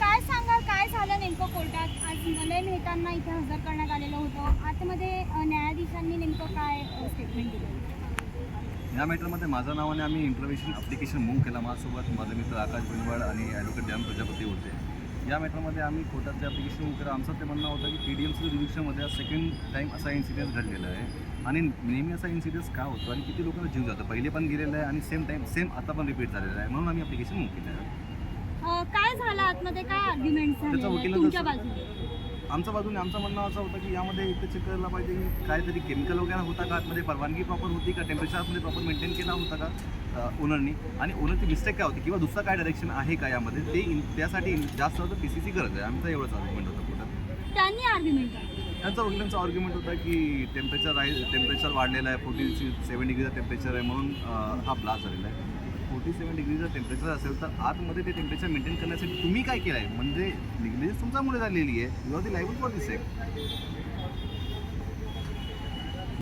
काय सांगा काय झालं नेमकं कोर्टात? आज मलय करण्यात आलेलं होतं. न्यायाधीशांनी नेमकं काय या मॅटरमध्ये माझं नावाने आम्ही इन्फॉर्मेशन अप्लिकेशन मूव्ह केला. माझ्यासोबत माझे मित्र आकाश बिनवाड आणि ॲडव्होकेट डॅम प्रजापती होते. या मॅटरमध्ये आम्ही कोर्टाचे ॲप्लिकेशन मूव्ह केलं आमचं ते म्हणणं होतं की पी डी एमचं रिव्हिक्शनमध्ये सेकंड टाईम असा इन्सिडेंट घडलेला आहे. आणि नेहमी असा इन्सिडेंट का होतो आणि किती लोकांना जीव जातो? पहिले पण गेलेलं आहे आणि सेम टाईम सेम आता पण रिपीट झालेलं आहे. म्हणून आम्ही ॲप्लिकेशन मूव्ह केलं आहे काय झालं आतमध्ये? काय आर्ग्युमेंट झाले तुमच्या बाजूने? आमच्या बाजूने आमचं म्हणणं असं होतं की यामध्ये इथे चेक करायला पाहिजे. की काहीतरी केमिकल वगैरे होता का? आतमध्ये परवानगी प्रॉपर होती का? टेम्परेचर आतमध्ये प्रॉपर मेंटेन केला होता का? ओनरनी आणि ओनरची मिस्टेक काय होती? किंवा दुसरा काय डायरेक्शन आहे का यामध्ये? ते त्यासाठी जास्त होतं पी सी सी गरज आहे. आमचा एवढंच आर्ग्युमेंट होतं कोर्टात त्यांनी आर्ग्युमेंट त्यांचा वकिलांचा आर्ग्युमेंट होता की टेम्परेचर राईज टेम्परेचर वाढलेलं आहे. फोर्टी सेवन डिग्रीचं टेम्परेचर आहे म्हणून हा ब्लास्ट झालेला आहे. फोर्टी सेवन डिग्री जर टेम्परेचर असेल तर आतमध्ये ते टेम्परेचर मेंटेन करण्यासाठी तुम्ही काय केलं आहे म्हणजे निग्लिजन्स तुमच्यामुळे झालेली आहे. Your the लाईबल for this